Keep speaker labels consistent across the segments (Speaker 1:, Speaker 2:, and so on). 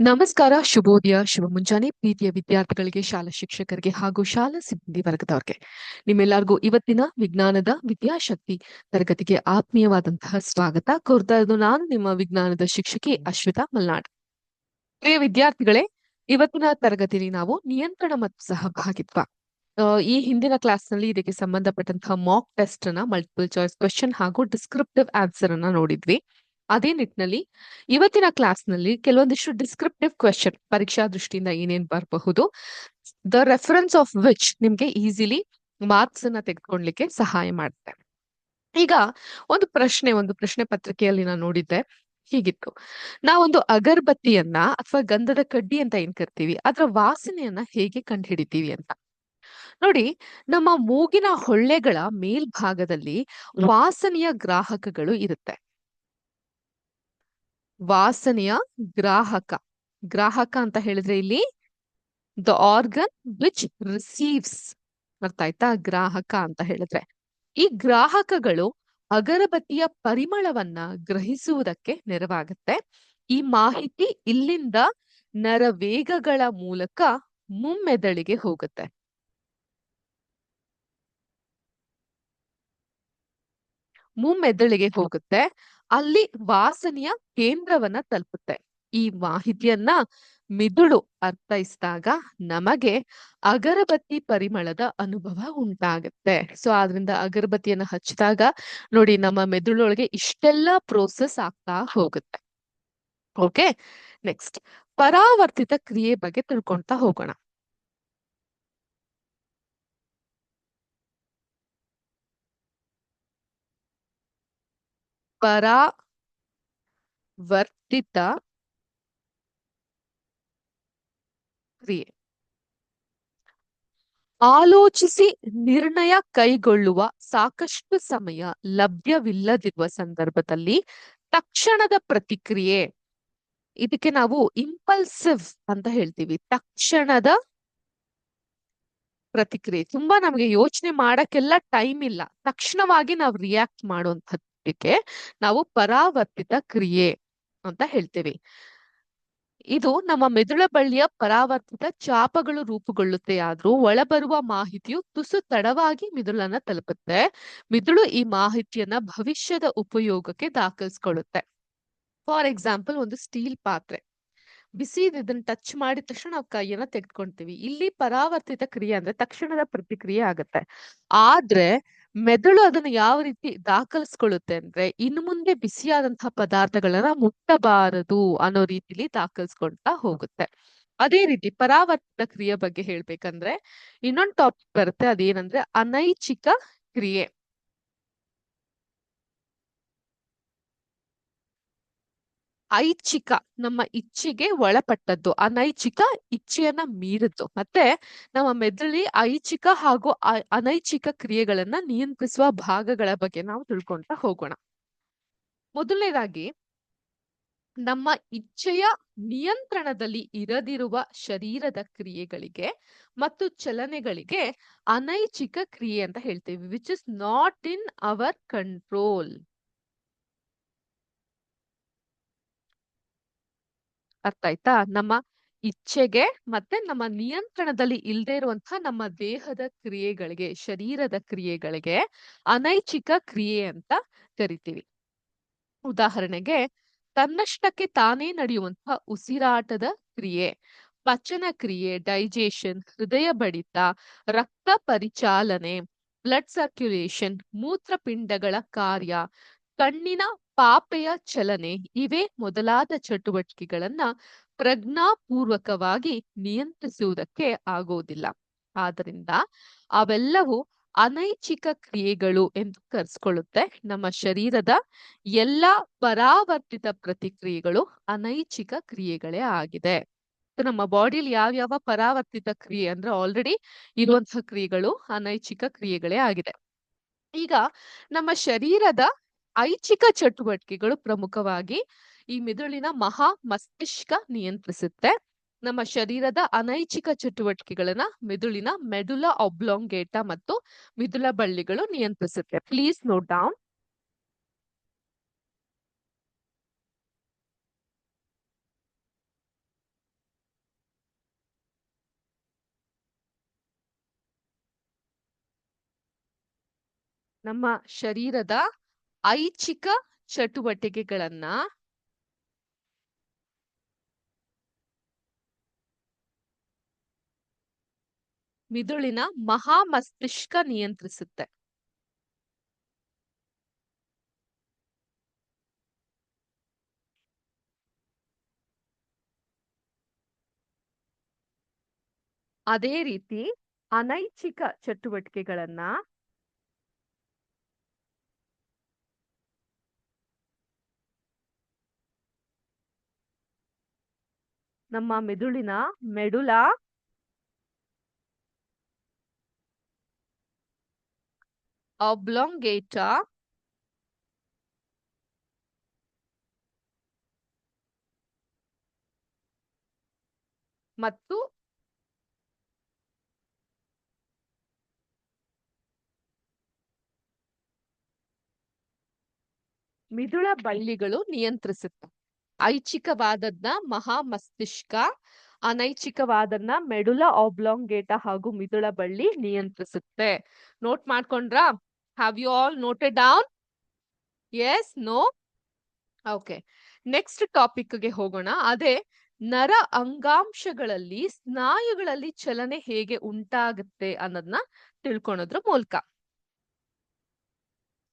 Speaker 1: ನಮಸ್ಕಾರ, ಶುಭೋದಯ, ಶುಭ ಮುಂಜಾನೆ. ಪ್ರೀತಿಯ ವಿದ್ಯಾರ್ಥಿಗಳಿಗೆ, ಶಾಲಾ ಶಿಕ್ಷಕರಿಗೆ ಹಾಗೂ ಶಾಲಾ ಸಿಬ್ಬಂದಿ ವರ್ಗದವ್ರಿಗೆ. ನಿಮ್ಮೆಲ್ಲರಿಗೂ ಇವತ್ತಿನ ವಿಜ್ಞಾನದ ವಿದ್ಯಾಶಕ್ತಿ ತರಗತಿಗೆ ಆತ್ಮೀಯವಾದಂತಹ ಸ್ವಾಗತ. ಕೋರ್ತಾ ನಾನು ನಿಮ್ಮ ವಿಜ್ಞಾನದ ಶಿಕ್ಷಕಿ ಅಶ್ವಿತಾ ಮಲ್ನಾಡ್. ಪ್ರಿಯ ವಿದ್ಯಾರ್ಥಿಗಳೇ, ಇವತ್ತಿನ ತರಗತಿಯಲ್ಲಿ ನಾವು ನಿಯಂತ್ರಣ ಮತ್ತು ಸಹಭಾಗಿತ್ವ. ಈ ಹಿಂದಿನ ಕ್ಲಾಸ್ನಲ್ಲಿ ಇದಕ್ಕೆ ಸಂಬಂಧಪಟ್ಟಂತಹ ಮಾಕ್ ಟೆಸ್ಟ್ ಅನ್ನ ಮಲ್ಟಿಪಲ್ ಚಾಯ್ಸ್ ಕ್ವೆಶನ್ ಹಾಗೂ ಡಿಸ್ಕ್ರಿಪ್ಟಿವ್ ಆನ್ಸರ್ ಅನ್ನ ನೋಡಿದ್ವಿ. ಅದೇ ನಿಟ್ಟಿನಲ್ಲಿ ಇವತ್ತಿನ ಕ್ಲಾಸ್ನಲ್ಲಿ ಕೆಲವೊಂದಿಷ್ಟು ಡಿಸ್ಕ್ರಿಪ್ಟಿವ್ ಕ್ವೆಶನ್ ಪರೀಕ್ಷಾ ದೃಷ್ಟಿಯಿಂದ ಏನೇನ್ ಬರಬಹುದು? ದ ರೆಫರೆನ್ಸ್ ಆಫ್ ವಿಚ್ ನಿಮ್ಗೆ ಈಸಿಲಿ ಮಾರ್ಕ್ಸ್ ಅನ್ನ ತೆಗೆದುಕೊಳ್ಳಿಕ್ಕೆ ಸಹಾಯ ಮಾಡುತ್ತೆ ಈಗ ಒಂದು ಪ್ರಶ್ನೆ ಒಂದು ಪ್ರಶ್ನೆ ಪತ್ರಿಕೆಯಲ್ಲಿ ನಾನು ನೋಡಿದ್ದೆ. ಹೀಗಿತ್ತು. ನಾವೊಂದು ಅಗರಬತ್ತಿಯನ್ನ ಅಥವಾ ಗಂಧದ ಕಡ್ಡಿ ಅಂತ ಏನ್ ಕರಿತೀವಿ? ಅದರ ವಾಸನೆಯನ್ನ ಹೇಗೆ ಕಂಡುಹಿಡಿತೀವಿ ಅಂತ. ನೋಡಿ ನಮ್ಮ ಮೂಗಿನ ಹೊಳ್ಳೆಗಳ ಮೇಲ್ಭಾಗದಲ್ಲಿ ವಾಸನೆಯ ಗ್ರಾಹಕಗಳು ಇರುತ್ತೆ. ವಾಸನೆಯ ಗ್ರಾಹಕ. ಗ್ರಾಹಕ ಅಂತ ಹೇಳಿದ್ರೆ ಇಲ್ಲಿ ದ ಆರ್ಗನ್ ವಿಚ್ ರಿಸೀವ್ಸ್ ಅರ್ಥ ಆಯ್ತಾ? ಗ್ರಾಹಕ ಅಂತ ಹೇಳಿದ್ರೆ. ಈ ಗ್ರಾಹಕಗಳು ಅಗರಬತ್ತಿಯ ಪರಿಮಳವನ್ನ ಗ್ರಹಿಸುವುದಕ್ಕೆ ನೆರವಾಗುತ್ತೆ. ಈ ಮಾಹಿತಿ ಇಲ್ಲಿಂದ ನರವೇಗಗಳ ಮೂಲಕ ಮುಮ್ಮೆದಳಿಗೆ ಹೋಗುತ್ತೆ. ಮುಮ್ಮೆದಳಿಗೆ ಹೋಗುತ್ತೆ. ಅಲ್ಲಿ ವಾಸನೆಯ ಕೇಂದ್ರವನ್ನ ತಲುಪುತ್ತೆ. ಈ ಮಾಹಿತಿಯನ್ನ ಮಿದುಳು ಅರ್ಥೈಸಿದಾಗ ನಮಗೆ ಅಗರಬತ್ತಿ ಪರಿಮಳದ ಅನುಭವ ಉಂಟಾಗುತ್ತೆ. ಸೊ ಆದ್ರಿಂದ ಅಗರಬತ್ತಿಯನ್ನ ಹಚ್ಚಿದಾಗ ನೋಡಿ ನಮ್ಮ ಮೆದುಳೊಳಗೆ ಇಷ್ಟೆಲ್ಲ ಪ್ರೋಸೆಸ್ ಆಗ್ತಾ ಹೋಗುತ್ತೆ. ಓಕೆ ನೆಕ್ಸ್ಟ್ ಪರಾವರ್ತಿತ ಕ್ರಿಯೆ ಬಗ್ಗೆ ತಿಳ್ಕೊಳ್ತಾ ಹೋಗೋಣ. ಪರಾವರ್ತಿತ ಕ್ರಿಯೆ. ಆಲೋಚಿಸಿ ನಿರ್ಣಯ ಕೈಗೊಳ್ಳುವ ಸಾಕಷ್ಟು ಸಮಯ ಲಭ್ಯವಿಲ್ಲದಿರುವ ಸಂದರ್ಭದಲ್ಲಿ ತಕ್ಷಣದ ಪ್ರತಿಕ್ರಿಯೆ. ಇದಕ್ಕೆ ನಾವು ಇಂಪಲ್ಸಿವ್ ಅಂತ ಹೇಳ್ತೀವಿ. ತಕ್ಷಣದ ಪ್ರತಿಕ್ರಿಯೆ. ತುಂಬಾ ನಮಗೆ ಯೋಚನೆ ಮಾಡಕ್ಕೆಲ್ಲ ಟೈಮ್ ಇಲ್ಲ. ತಕ್ಷಣವಾಗಿ ನಾವು ರಿಯಾಕ್ಟ್ ಮಾಡುವಂತದ್ದಕ್ಕೆ ನಾವು ಪರಾವರ್ತಿತ ಕ್ರಿಯೆ ಅಂತ ಹೇಳ್ತೇವೆ. ಇದು ನಮ್ಮ ಮೆದುಳ ಬಳ್ಳಿಯ ಪರಾವರ್ತಿತ ಚಾಪಗಳು ರೂಪುಗೊಳ್ಳುತ್ತೆ. ಆದ್ರೂ ಒಳಬರುವ ಮಾಹಿತಿಯು ತುಸು ತಡವಾಗಿ ಮಿದುಳನ್ನ ತಲುಪುತ್ತೆ. ಮಿದುಳು ಈ ಮಾಹಿತಿಯನ್ನ ಭವಿಷ್ಯದ ಉಪಯೋಗಕ್ಕೆ ದಾಖಲಿಸ್ಕೊಳ್ಳುತ್ತೆ. ಫಾರ್ ಎಕ್ಸಾಂಪಲ್, ಒಂದು ಸ್ಟೀಲ್ ಪಾತ್ರೆ. ಬಿಸಿ ಇದನ್ನ ಟಚ್ ಮಾಡಿದ ತಕ್ಷಣ ನಾವು ಕೈಯನ್ನ ತೆಗೆದುಕೊಳ್ತೀವಿ ಇಲ್ಲಿ ಪರಾವರ್ತಿತ ಕ್ರಿಯೆ ಅಂದ್ರೆ ತಕ್ಷಣದ ಪ್ರತಿಕ್ರಿಯೆ ಆಗತ್ತೆ. ಆದ್ರೆ ಮೆದುಳು ಅದನ್ನ ಯಾವ ರೀತಿ ದಾಖಲಿಸ್ಕೊಳ್ಳುತ್ತೆ ಅಂದ್ರೆ ಇನ್ನು ಮುಂದೆ ಬಿಸಿಯಾದಂತಹ ಪದಾರ್ಥಗಳನ್ನ ಮುಟ್ಟಬಾರದು ಅನ್ನೋ ರೀತಿಲಿ ದಾಖಲಿಸ್ಕೊಳ್ತಾ ಹೋಗುತ್ತೆ. ಅದೇ ರೀತಿ ಪರಾವರ್ತನ ಕ್ರಿಯೆ ಬಗ್ಗೆ ಹೇಳ್ಬೇಕಂದ್ರೆ ಇನ್ನೊಂದು ಟಾಪಿಕ್ ಬರುತ್ತೆ ಅದೇನಂದ್ರೆ ಅನೈಚ್ಛಿಕ ಕ್ರಿಯೆ. ಐಚ್ಛಿಕ, ನಮ್ಮ ಇಚ್ಛೆಗೆ ಒಳಪಟ್ಟದ್ದು. ಅನೈಚ್ಛಿಕ ಇಚ್ಛೆಯನ್ನ ಮೀರದ್ದು. ಮತ್ತೆ ನಮ್ಮ ಮೆದುಳಿ ಐಚ್ಛಿಕ ಹಾಗೂ ಅನೈಚ್ಛಿಕ ಕ್ರಿಯೆಗಳನ್ನ ನಿಯಂತ್ರಿಸುವ ಭಾಗಗಳ ಬಗ್ಗೆ ನಾವು ತಿಳ್ಕೊಳ್ತಾ ಹೋಗೋಣ. ಮೊದಲನೇದಾಗಿ, ನಮ್ಮ ಇಚ್ಛೆಯ ನಿಯಂತ್ರಣದಲ್ಲಿ ಇರದಿರುವ ಶರೀರದ ಕ್ರಿಯೆಗಳಿಗೆ ಮತ್ತು ಚಲನೆಗಳಿಗೆ ಅನೈಚ್ಛಿಕ ಕ್ರಿಯೆ ಅಂತ ಹೇಳ್ತೀವಿ which is not in our control ಅರ್ಥ ಆಯ್ತಾ? ನಮ್ಮ ಇಚ್ಛೆಗೆ ಮತ್ತೆ ನಮ್ಮ ನಿಯಂತ್ರಣದಲ್ಲಿ ಇಲ್ಲದೆ ಇರುವಂತಹ ನಮ್ಮ ದೇಹದ ಕ್ರಿಯೆಗಳಿಗೆ, ಶರೀರದ ಕ್ರಿಯೆಗಳಿಗೆ ಅನೈಚ್ಛಿಕ ಕ್ರಿಯೆ ಅಂತ ಕರಿತೀವಿ. ಉದಾಹರಣೆಗೆ, ತನ್ನಷ್ಟಕ್ಕೆ ತಾನೇ ನಡೆಯುವಂತಹ ಉಸಿರಾಟದ ಕ್ರಿಯೆ, ಪಚನ ಕ್ರಿಯೆ, ಡೈಜೆಷನ್, ಹೃದಯ ಬಡಿತ, ರಕ್ತ ಪರಿಚಾಲನೆ, ಬ್ಲಡ್ ಸರ್ಕ್ಯುಲೇಷನ್, ಮೂತ್ರಪಿಂಡಗಳ ಕಾರ್ಯ ಕಣ್ಣಿನ ಪಾಪೆಯ ಚಲನೆ ಇವೇ ಮೊದಲಾದ ಚಟುವಟಿಕೆಗಳನ್ನ ಪ್ರಜ್ಞಾಪೂರ್ವಕವಾಗಿ ನಿಯಂತ್ರಿಸುವುದಕ್ಕೆ ಆಗೋದಿಲ್ಲ. ಆದ್ರಿಂದ ಅವೆಲ್ಲವೂ ಅನೈಚ್ಛಿಕ ಕ್ರಿಯೆಗಳು ಎಂದು ಕರೆಸ್ಕೊಳ್ಳುತ್ತೆ. ನಮ್ಮ ಶರೀರದ ಎಲ್ಲಾ ಪರಾವರ್ತಿತ ಪ್ರತಿಕ್ರಿಯೆಗಳು ಅನೈಚ್ಛಿಕ ಕ್ರಿಯೆಗಳೇ ಆಗಿದೆ. ನಮ್ಮ ಬಾಡಿಲಿ ಯಾವ್ಯಾವ ಪರಾವರ್ತಿತ ಕ್ರಿಯೆ ಅಂದ್ರೆ ಆಲ್ರೆಡಿ ಇರುವಂತಹ ಕ್ರಿಯೆಗಳು ಅನೈಚ್ಛಿಕ ಕ್ರಿಯೆಗಳೇ ಆಗಿದೆ. ಈಗ ನಮ್ಮ ಶರೀರದ ಐಚ್ಛಿಕ ಚಟುವಟಿಕೆಗಳು ಪ್ರಮುಖವಾಗಿ ಈ ಮೆದುಳಿನ ಮಹಾ ಮಸ್ತಿಷ್ಕ ನಿಯಂತ್ರಿಸುತ್ತೆ. ನಮ್ಮ ಶರೀರದ ಅನೈಚ್ಛಿಕ ಚಟುವಟಿಕೆಗಳನ್ನ ಮೆದುಳಿನ ಮೆದುಲ ಒಬ್ಲೊಂಗೇಟ ಮತ್ತು ಮಿದುಳ ಬಳ್ಳಿಗಳು ನಿಯಂತ್ರಿಸುತ್ತೆ. ಪ್ಲೀಸ್ ನೋಟ್ ಡೌನ್ ನಮ್ಮ ಶರೀರದ ಐಚ್ಛಿಕ ಚಟುವಟಿಕೆಗಳನ್ನ ಮಿದುಳಿನ ಮಹಾಮಸ್ತಿಷ್ಕ ನಿಯಂತ್ರಿಸುತ್ತೆ. ಅದೇ ರೀತಿ ಅನೈಚ್ಛಿಕ ಚಟುವಟಿಕೆಗಳನ್ನ ನಮ್ಮ ಮೆದುಳಿನ ಮೆಡುಲ oblongata ಮತ್ತು ಮಿದುಳ ಬಳ್ಳಿಗಳು ನಿಯಂತ್ರಿಸುತ್ತೆ ಐಚ್ಛಿಕವಾದದ್ನ ಮಹಾ ಮಸ್ತಿಷ್ಕ ಅನೈಚ್ಛಿಕವಾದನ್ನ ಮೆಡುಲ ಆಬ್ಲಾಂಗೇಟ ಹಾಗೂ ಮಿದುಳ ಬಳ್ಳಿ ನಿಯಂತ್ರಿಸುತ್ತೆ. Note ಮಾಡ್ಕೊಂಡ್ರಾ? Have you all noted down yes no okay next ಟಾಪಿಕ್ಗೆ ಹೋಗೋಣ. ಅದೇ ನರ ಅಂಗಾಂಶಗಳಲ್ಲಿ ಸ್ನಾಯುಗಳಲ್ಲಿ ಚಲನೆ ಹೇಗೆ ಉಂಟಾಗುತ್ತೆ ಅನ್ನೋದನ್ನ ತಿಳ್ಕೊಳೋದ್ರ ಮೂಲಕ.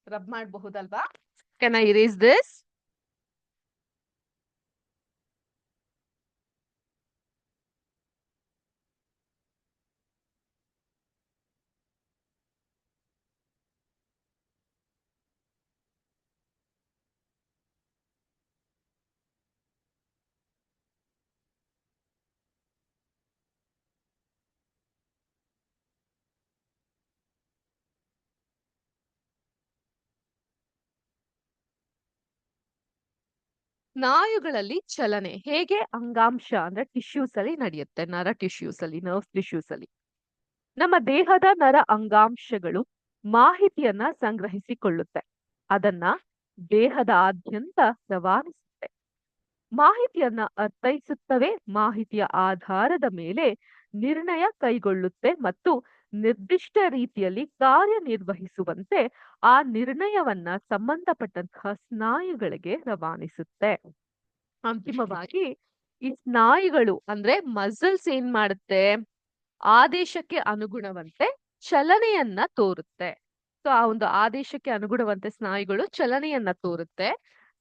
Speaker 1: ರಬ್ ಮಾಡಬಹುದಲ್ವಾ? ಕೆನ್ ಐ ಇರೇಸ್ ದಿಸ್ ಸ್ನಾಯುಗಳಲ್ಲಿ ಚಲನೆ ಹೇಗೆ ಅಂಗಾಂಶ ಅಂದ್ರೆ ಟಿಶ್ಯೂಸ್ ಅಲ್ಲಿ ನಡೆಯುತ್ತೆ, ನರ ಟಿಶ್ಯೂಸ್ ಅಲ್ಲಿ ನರ್ವ್ ಟಿಶ್ಯೂಸ್ ಅಲ್ಲಿ. ನಮ್ಮ ದೇಹದ ನರ ಅಂಗಾಂಶಗಳು ಮಾಹಿತಿಯನ್ನ ಸಂಗ್ರಹಿಸಿಕೊಳ್ಳುತ್ತೆ. ಅದನ್ನ ದೇಹದ ಆದ್ಯಂತ ರವಾನಿಸುತ್ತೆ. ಮಾಹಿತಿಯನ್ನ ಅರ್ಥೈಸುತ್ತವೆ, ಮಾಹಿತಿಯ ಆಧಾರದ ಮೇಲೆ ನಿರ್ಣಯ ಕೈಗೊಳ್ಳುತ್ತೆ ಮತ್ತು ನಿರ್ದಿಷ್ಟ ರೀತಿಯಲ್ಲಿ ಕಾರ್ಯನಿರ್ವಹಿಸುವಂತೆ ಆ ನಿರ್ಣಯವನ್ನ ಸಂಬಂಧಪಟ್ಟಂತಹ ಸ್ನಾಯುಗಳಿಗೆ ರವಾನಿಸುತ್ತೆ. ಅಂತಿಮವಾಗಿ ಈ ಸ್ನಾಯುಗಳು ಅಂದ್ರೆ ಮಸಲ್ಸ್ ಏನ್ ಮಾಡುತ್ತೆ? ಆದೇಶಕ್ಕೆ ಅನುಗುಣವಂತೆ ಚಲನೆಯನ್ನ ತೋರುತ್ತೆ. ಸೊ, ಆ ಒಂದು ಆದೇಶಕ್ಕೆ ಅನುಗುಣವಂತೆ ಸ್ನಾಯುಗಳು ಚಲನೆಯನ್ನ ತೋರುತ್ತೆ.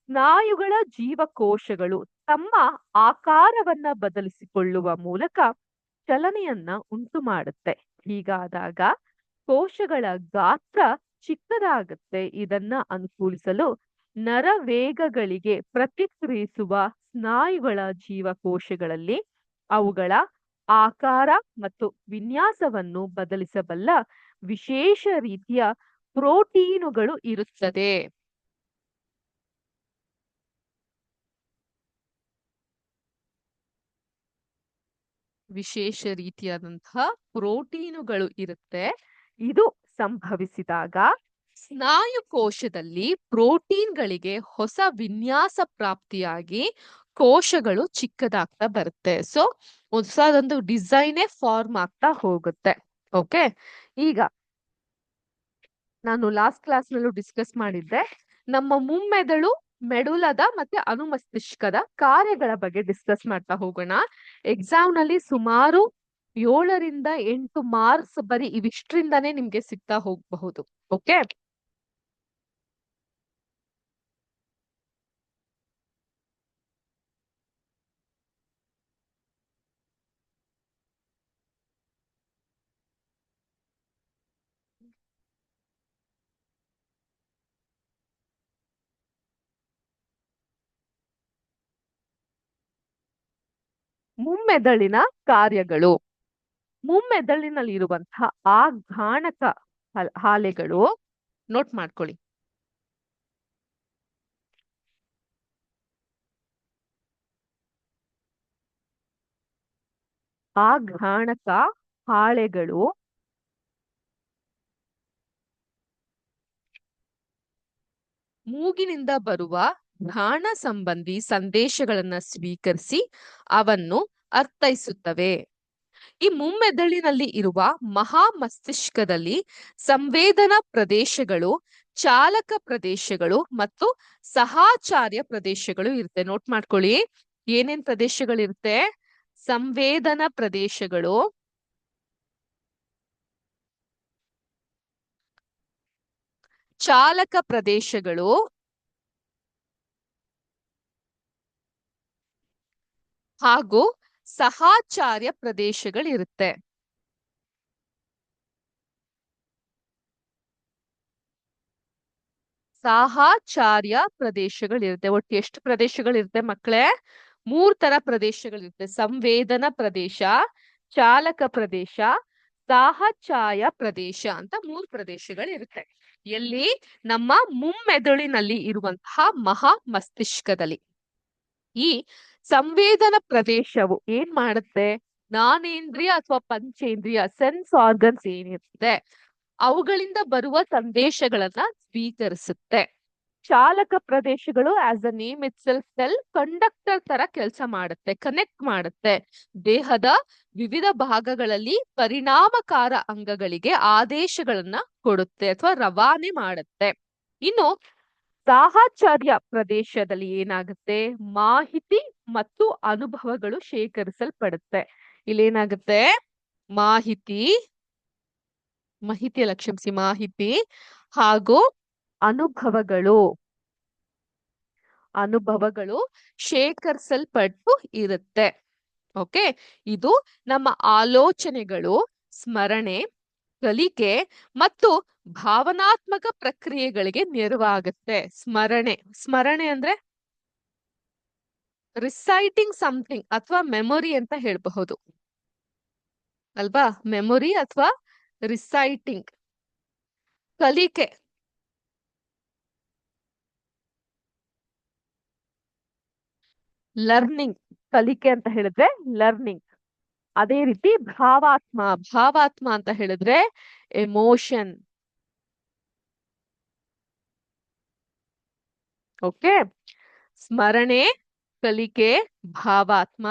Speaker 1: ಸ್ನಾಯುಗಳ ಜೀವಕೋಶಗಳು ತಮ್ಮ ಆಕಾರವನ್ನ ಬದಲಿಸಿಕೊಳ್ಳುವ ಮೂಲಕ ಚಲನೆಯನ್ನ ಉಂಟು ಮಾಡುತ್ತೆ ಹೀಗಾದಾಗ ಕೋಶಗಳ ಗಾತ್ರ ಚಿಕ್ಕದಾಗುತ್ತೆ. ಇದನ್ನ ಅನುಕೂಲಿಸಲು ನರವೇಗಗಳಿಗೆ ಪ್ರತಿಕ್ರಿಯಿಸುವ ಸ್ನಾಯುಗಳ ಜೀವಕೋಶಗಳಲ್ಲಿ ಅವುಗಳ ಆಕಾರ ಮತ್ತು ವಿನ್ಯಾಸವನ್ನು ಬದಲಿಸಬಲ್ಲ ವಿಶೇಷ ರೀತಿಯ ಪ್ರೋಟೀನುಗಳು ಇರುತ್ತದೆ. ವಿಶೇಷ ರೀತಿಯಾದಂತಹ ಪ್ರೋಟೀನುಗಳು ಇರುತ್ತೆ. ಇದು ಸಂಭವಿಸಿದಾಗ ಸ್ನಾಯು ಕೋಶದಲ್ಲಿ ಪ್ರೋಟೀನ್ಗಳಿಗೆ ಹೊಸ ವಿನ್ಯಾಸ ಪ್ರಾಪ್ತಿಯಾಗಿ ಕೋಶಗಳು ಚಿಕ್ಕದಾಗ್ತಾ ಬರುತ್ತೆ. ಸೊ, ಹೊಸದೊಂದು ಡಿಸೈನೇ ಫಾರ್ಮ್ ಆಗ್ತಾ ಹೋಗುತ್ತೆ. ಓಕೆ? ಈಗ ನಾನು ಲಾಸ್ಟ್ ಕ್ಲಾಸ್ ನಲ್ಲೂ ಡಿಸ್ಕಸ್ ಮಾಡಿದ್ದೆ, ನಮ್ಮ ಮುಮ್ಮೆದುಳು ಮೆಡುಲದ ಮತ್ತೆ ಅನುಮಸ್ತಿಷ್ಕದ ಕಾರ್ಯಗಳ ಬಗ್ಗೆ ಡಿಸ್ಕಸ್ ಮಾಡ್ತಾ ಹೋಗೋಣ. ಎಕ್ಸಾಮ್ನಲ್ಲಿ ಸುಮಾರು ಏಳರಿಂದ ಎಂಟು ಮಾರ್ಕ್ಸ್ ಬರೀ ಇವಿಷ್ಟ್ರಿಂದಾನೇ ನಿಮ್ಗೆ ಸಿಗ್ತಾ ಹೋಗಬಹುದು. ಓಕೆ ಮುಮ್ಮೆದುಳಿನ ಕಾರ್ಯಗಳು. ಮುಮ್ಮೆದಳಿನಲ್ಲಿರುವಂತಹ ಆ ಘಾಣಕ ಹಲ್- ಹಾಲೆಗಳು ನೋಟ್ ಮಾಡ್ಕೊಳ್ಳಿ. ಆ ಘಾಣಕ ಹಾಳೆಗಳು ಮೂಗಿನಿಂದ ಬರುವ ಘಾಣ ಸಂಬಂಧಿ ಸಂದೇಶಗಳನ್ನ ಸ್ವೀಕರಿಸಿ ಅವನ್ನು ಅರ್ಥೈಸುತ್ತವೆ. ಈ ಮುಮ್ಮೆದುಳಿನಲ್ಲಿ ಇರುವ ಮಹಾ ಮಸ್ತಿಷ್ಕದಲ್ಲಿ ಸಂವೇದನಾ ಪ್ರದೇಶಗಳು, ಚಾಲಕ ಪ್ರದೇಶಗಳು ಮತ್ತು ಸಹಾಚಾರ್ಯ ಪ್ರದೇಶಗಳು ಇರುತ್ತೆ. ನೋಟ್ ಮಾಡ್ಕೊಳ್ಳಿ. ಏನೇನ್ ಪ್ರದೇಶಗಳಿರುತ್ತೆ? ಸಂವೇದನಾ ಪ್ರದೇಶಗಳು, ಚಾಲಕ ಪ್ರದೇಶಗಳು ಹಾಗೂ ಸಹಾಚಾರ್ಯ ಪ್ರದೇಶಗಳಿರುತ್ತೆ. ಸಾಹಾಚಾರ್ಯ ಪ್ರದೇಶಗಳಿರುತ್ತೆ. ಒಟ್ಟು ಎಷ್ಟು ಪ್ರದೇಶಗಳಿರುತ್ತೆ ಮಕ್ಕಳೇ? ಮೂರ್ ತರ ಪ್ರದೇಶಗಳಿರುತ್ತೆ. ಸಂವೇದನ ಪ್ರದೇಶ, ಚಾಲಕ ಪ್ರದೇಶ ಸಾಹಚಾಯ ಪ್ರದೇಶ ಅಂತ ಮೂರ್ ಪ್ರದೇಶಗಳಿರುತ್ತೆ. ಎಲ್ಲಿ? ನಮ್ಮ ಮುಮ್ಮೆದುಳಿನಲ್ಲಿ ಇರುವಂತಹ ಮಹಾ ಮಸ್ತಿಷ್ಕದಲ್ಲಿ. ಈ ಸಂವೇದನ ಪ್ರದೇಶವು ಏನ್ ಮಾಡುತ್ತೆ? ನಾನೇಂದ್ರಿಯ ಅಥವಾ ಪಂಚೇಂದ್ರಿಯ ಸೆನ್ಸ್ ಆರ್ಗನ್ಸ್ ಏನಿರುತ್ತೆ, ಅವುಗಳಿಂದ ಬರುವ ಸಂದೇಶಗಳನ್ನ ಸ್ವೀಕರಿಸುತ್ತೆ. ಚಾಲಕ ಪ್ರದೇಶಗಳು as a name itself cell conductor ತರ ಕೆಲಸ ಮಾಡುತ್ತೆ ಕನೆಕ್ಟ್ ಮಾಡುತ್ತೆ. ದೇಹದ ವಿವಿಧ ಭಾಗಗಳಲ್ಲಿ ಪರಿಣಾಮಕಾರ ಅಂಗಗಳಿಗೆ ಆದೇಶಗಳನ್ನ ಕೊಡುತ್ತೆ ಅಥವಾ ರವಾನೆ ಮಾಡುತ್ತೆ. ಇನ್ನು ಸಾಹಚಾರ್ಯ ಪ್ರದೇಶದಲ್ಲಿ ಏನಾಗುತ್ತೆ? ಮಾಹಿತಿ ಮತ್ತು ಅನುಭವಗಳು ಶೇಖರಿಸಲ್ಪಡುತ್ತೆ. ಇಲ್ಲೇನಾಗುತ್ತೆ? ಮಾಹಿತಿ ಮಾಹಿತಿ ಲಕ್ಷಿಸಿ ಮಾಹಿತಿ ಹಾಗೂ ಅನುಭವಗಳು. ಅನುಭವಗಳು ಶೇಖರಿಸಲ್ಪಟ್ಟು ಇರುತ್ತೆ. ಓಕೆ? ಇದು ನಮ್ಮ ಆಲೋಚನೆಗಳು, ಸ್ಮರಣೆ, ಕಲಿಕೆ ಮತ್ತು ಭಾವನಾತ್ಮಕ ಪ್ರಕ್ರಿಯೆಗಳಿಗೆ ನೆರವಾಗುತ್ತೆ. ಸ್ಮರಣೆ. ಸ್ಮರಣೆ ಅಂದ್ರೆ ರಿಸೈಟಿಂಗ್ ಸಮಥಿಂಗ್ ಅಥವಾ ಮೆಮೊರಿ ಅಂತ ಹೇಳಬಹುದು. ಅಲ್ವಾ? ಮೆಮೊರಿ ಅಥವಾ ರಿಸೈಟಿಂಗ್ ಕಲಿಕೆ. ಲರ್ನಿಂಗ್ ಕಲಿಕೆ ಅಂತ ಹೇಳಿದ್ರೆ ಲರ್ನಿಂಗ್ ಅದೇ ರೀತಿ ಭಾವಾತ್ಮ. ಭಾವಾತ್ಮ ಅಂತ ಹೇಳಿದ್ರೆ ಎಮೋಷನ್ ಓಕೆ. ಸ್ಮರಣೆ, ಕಲಿಕೆ, ಭಾವಾತ್ಮ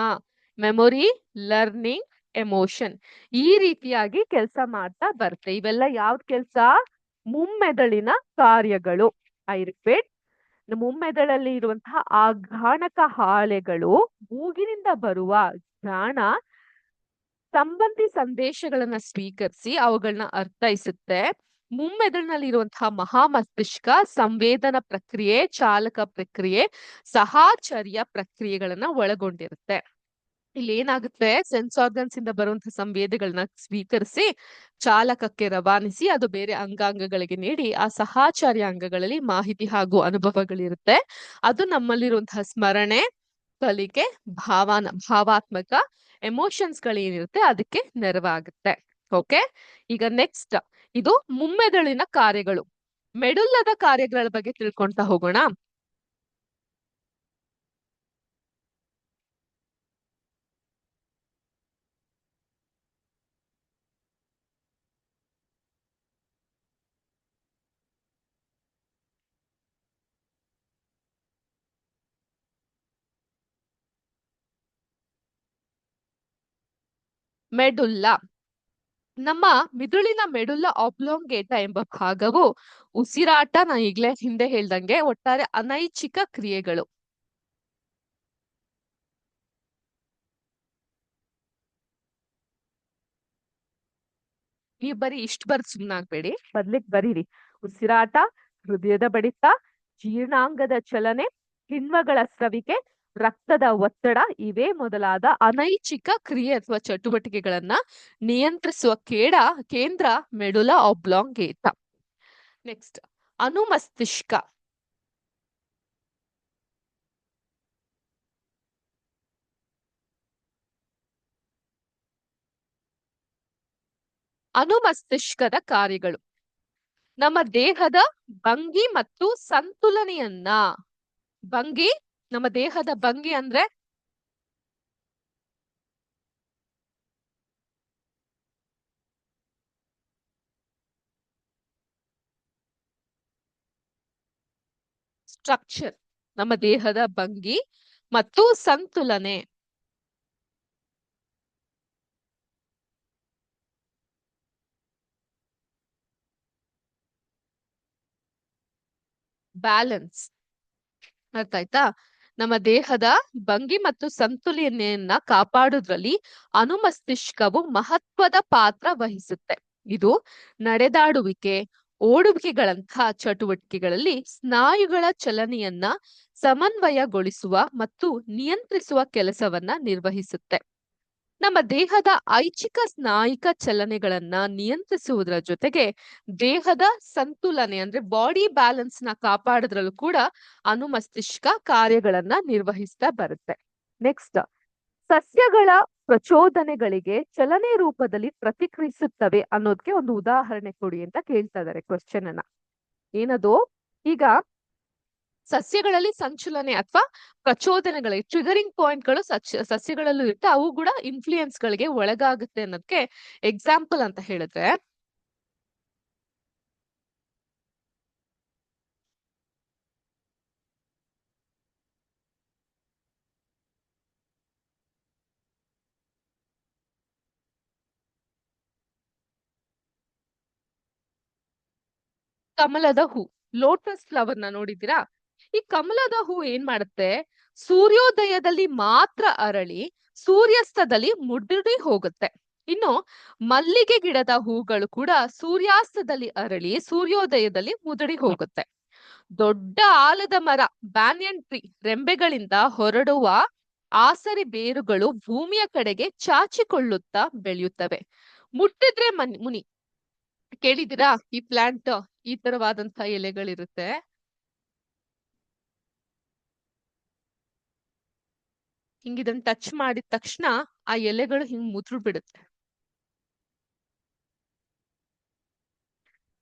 Speaker 1: ಮೆಮೊರಿ ಲರ್ನಿಂಗ್ ಎಮೋಷನ್ ಈ ರೀತಿಯಾಗಿ ಕೆಲಸ ಮಾಡ್ತಾ ಬರುತ್ತೆ. ಇವೆಲ್ಲ ಯಾವ್ದ್ ಕೆಲಸ? ಮುಮ್ಮೆದಳಿನ ಕಾರ್ಯಗಳು. I repeat. ಮುಮ್ಮೆದಳಲ್ಲಿ ಇರುವಂತಹ ಆಘಾಣಕ ಘಾಣಕ ಹಾಳೆಗಳು ಮೂಗಿನಿಂದ ಬರುವ ಜ್ಞಾನ, ಸಂಬಂಧಿ ಸಂದೇಶಗಳನ್ನ ಸ್ವೀಕರಿಸಿ ಅವುಗಳನ್ನ ಅರ್ಥೈಸುತ್ತೆ. ಮುಮ್ಮೆದುಳಿನಲ್ಲಿ ಮಹಾಮಸ್ತಿಷ್ಕ ಮಹಾ ಸಂವೇದನ ಪ್ರಕ್ರಿಯೆ, ಚಾಲಕ ಪ್ರಕ್ರಿಯೆ, ಸಹಾಚರ್ಯ ಪ್ರಕ್ರಿಯೆಗಳನ್ನ ಒಳಗೊಂಡಿರುತ್ತೆ. ಇಲ್ಲಿ ಏನಾಗುತ್ತೆ? ಸೆನ್ಸ್ ಆರ್ಗನ್ಸ್ ಇಂದ ಬರುವಂತಹ ಸಂವೇದಗಳನ್ನ ಸ್ವೀಕರಿಸಿ, ಚಾಲಕಕ್ಕೆ ರವಾನಿಸಿ, ಅದು ಬೇರೆ ಅಂಗಾಂಗಗಳಿಗೆ ನೀಡಿ, ಆ ಸಹಾಚಾರ್ಯ ಅಂಗಗಳಲ್ಲಿ ಮಾಹಿತಿ ಹಾಗೂ ಅನುಭವಗಳಿರುತ್ತೆ. ಅದು ನಮ್ಮಲ್ಲಿರುವಂತಹ ಸ್ಮರಣೆ, ಕಲಿಕೆ, ಭಾವನ, ಭಾವಾತ್ಮಕ ಎಮೋಷನ್ಸ್ ಗಳೇನಿರುತ್ತೆ, ಅದಕ್ಕೆ ನೆರವಾಗುತ್ತೆ. ಓಕೆ ಈಗ ನೆಕ್ಸ್ಟ್ ಇದು ಮುಮ್ಮೆದಳಿನ ಕಾರ್ಯಗಳು. ಮೆಡುಲ್ಲದ ಕಾರ್ಯಗಳ ಬಗ್ಗೆ ತಿಳ್ಕೊಂತಾ ಹೋಗೋಣ. ಮೆಡುಲ್ಲ. ನಮ್ಮ ಮಿದುಳಿನ ಮೆಡುಲ್ಲ ಆಬ್ಲೋಂಗೇಟ ಎಂಬ ಭಾಗವು ಉಸಿರಾಟ ನಾ ಈಗ್ಲೇ ಹಿಂದೆ ಹೇಳ್ದಂಗೆ ಒಟ್ಟಾರೆ ಅನೈಚ್ಛಿಕ ಕ್ರಿಯೆಗಳು. ನೀವು ಬರೀ ಇಷ್ಟು ಬರ್ದು ಸುಮ್ನಾಗ್ಬೇಡಿ ಬದ್ಲಿಕ್ ಬರೀರಿ. ಉಸಿರಾಟ, ಹೃದಯದ ಬಡಿತ, ಜೀರ್ಣಾಂಗದ ಚಲನೆ, ಕಿಣ್ವಗಳ ಸ್ರವಿಕೆ ರಕ್ತದ ಒತ್ತಡ ಇವೇ ಮೊದಲಾದ ಅನೈಚ್ಛಿಕ ಕ್ರಿಯೆ ಅಥವಾ ಚಟುವಟಿಕೆಗಳನ್ನ ನಿಯಂತ್ರಿಸುವ ಕೇಡ ಕೇಂದ್ರ ಮೆಡುಲ ಆಬ್ಲಾಂಗೇಟ ನೆಕ್ಸ್ಟ್ ಅನುಮಸ್ತಿಷ್ಕ. ಅನುಮಸ್ತಿಷ್ಕದ ಕಾರ್ಯಗಳು. ನಮ್ಮ ದೇಹದ ಭಂಗಿ ಮತ್ತು ಸಂತುಲನೆಯನ್ನ. ಭಂಗಿ ನಮ್ಮ ದೇಹದ ಭಂಗಿ ಅಂದ್ರೆ? ಸ್ಟ್ರಕ್ಚರ್ ನಮ್ಮ ದೇಹದ ಭಂಗಿ ಮತ್ತು ಸಂತುಲನೆ. ಬ್ಯಾಲೆನ್ಸ್ ಅರ್ಥ ಆಯ್ತಾ ನಮ್ಮ ದೇಹದ ಭಂಗಿ ಮತ್ತು ಸಂತುಲನೆಯನ್ನ ಕಾಪಾಡುವುದರಲ್ಲಿ ಅನುಮಸ್ತಿಷ್ಕವು ಮಹತ್ವದ ಪಾತ್ರ ವಹಿಸುತ್ತೆ. ಇದು ನಡೆದಾಡುವಿಕೆ, ಓಡುವಿಕೆಗಳಂತಹ ಚಟುವಟಿಕೆಗಳಲ್ಲಿ ಸ್ನಾಯುಗಳ ಚಲನೆಯನ್ನ ಸಮನ್ವಯಗೊಳಿಸುವ ಮತ್ತು ನಿಯಂತ್ರಿಸುವ ಕೆಲಸವನ್ನ ನಿರ್ವಹಿಸುತ್ತೆ. ನಮ್ಮ ದೇಹದ ಐಚ್ಛಿಕ ಸ್ನಾಯಿಕ ಚಲನೆಗಳನ್ನ ನಿಯಂತ್ರಿಸುವುದರ ಜೊತೆಗೆ ದೇಹದ ಸಂತುಲನೆ ಅಂದ್ರೆ ಬಾಡಿ ಬ್ಯಾಲೆನ್ಸ್ನ ಕಾಪಾಡೋದ್ರಲ್ಲೂ ಕೂಡ ಅನುಮಸ್ತಿಷ್ಕ ಕಾರ್ಯಗಳನ್ನ ನಿರ್ವಹಿಸ್ತಾ ಬರುತ್ತೆ. ನೆಕ್ಸ್ಟ್ ಸಸ್ಯಗಳ ಪ್ರಚೋದನೆಗಳಿಗೆ ಚಲನೆ ರೂಪದಲ್ಲಿ ಪ್ರತಿಕ್ರಿಯಿಸುತ್ತವೆ ಅನ್ನೋದಕ್ಕೆ ಒಂದು ಉದಾಹರಣೆ ಕೊಡಿ ಅಂತ ಕೇಳ್ತಾ ಇದಾರೆ ಕ್ವಶನ್ ಅನ್ನ ಏನದು? ಈಗ ಸಸ್ಯಗಳಲ್ಲಿ ಸಂಚಲನೆ ಅಥವಾ ಪ್ರಚೋದನೆಗಳು ಟ್ರಿಗರಿಂಗ್ ಪಾಯಿಂಟ್ಗಳು ಸಸ್ಯ ಸಸ್ಯಗಳಲ್ಲೂ ಇರುತ್ತೆ. ಅವು ಕೂಡ ಇನ್ಫ್ಲೂಯೆನ್ಸ್ ಗಳಿಗೆ ಒಳಗಾಗುತ್ತೆ ಅನ್ನೋದಕ್ಕೆ ಎಕ್ಸಾಂಪಲ್ ಅಂತ ಹೇಳಿದ್ರೆ ಕಮಲದ ಹೂ ಲೋಟಸ್ ಫ್ಲವರ್ನ ನೋಡಿದ್ದೀರಾ? ಈ ಕಮಲದ ಹೂ ಏನ್ ಮಾಡುತ್ತೆ? ಸೂರ್ಯೋದಯದಲ್ಲಿ ಮಾತ್ರ ಅರಳಿ ಸೂರ್ಯಾಸ್ತದಲ್ಲಿ ಮುದುಡಿ ಹೋಗುತ್ತೆ. ಇನ್ನು ಮಲ್ಲಿಗೆ ಗಿಡದ ಹೂಗಳು ಕೂಡ ಸೂರ್ಯಾಸ್ತದಲ್ಲಿ ಅರಳಿ ಸೂರ್ಯೋದಯದಲ್ಲಿ ಮುದುಡಿ ಹೋಗುತ್ತೆ. ದೊಡ್ಡ ಆಲದ ಮರ ಬ್ಯಾನಿಯನ್ ಟ್ರೀ ರೆಂಬೆಗಳಿಂದ ಹೊರಡುವ ಆಸರಿ ಬೇರುಗಳು ಭೂಮಿಯ ಕಡೆಗೆ ಚಾಚಿಕೊಳ್ಳುತ್ತಾ ಬೆಳೆಯುತ್ತವೆ. ಮುಟ್ಟಿದ್ರೆ ಮನ್, ಮುನಿ ಕೇಳಿದಿರಾ ಈ ಪ್ಲಾಂಟ್ ಈ ತರವಾದಂತ ಎಲೆಗಳಿರುತ್ತೆ. ಹಿಂಗ್ ಇದನ್ನ ಟಚ್ ಮಾಡಿದ ತಕ್ಷಣ ಆ ಎಲೆಗಳು ಹಿಂಗ್ ಮುದ್ರು ಬಿಡುತ್ತೆ.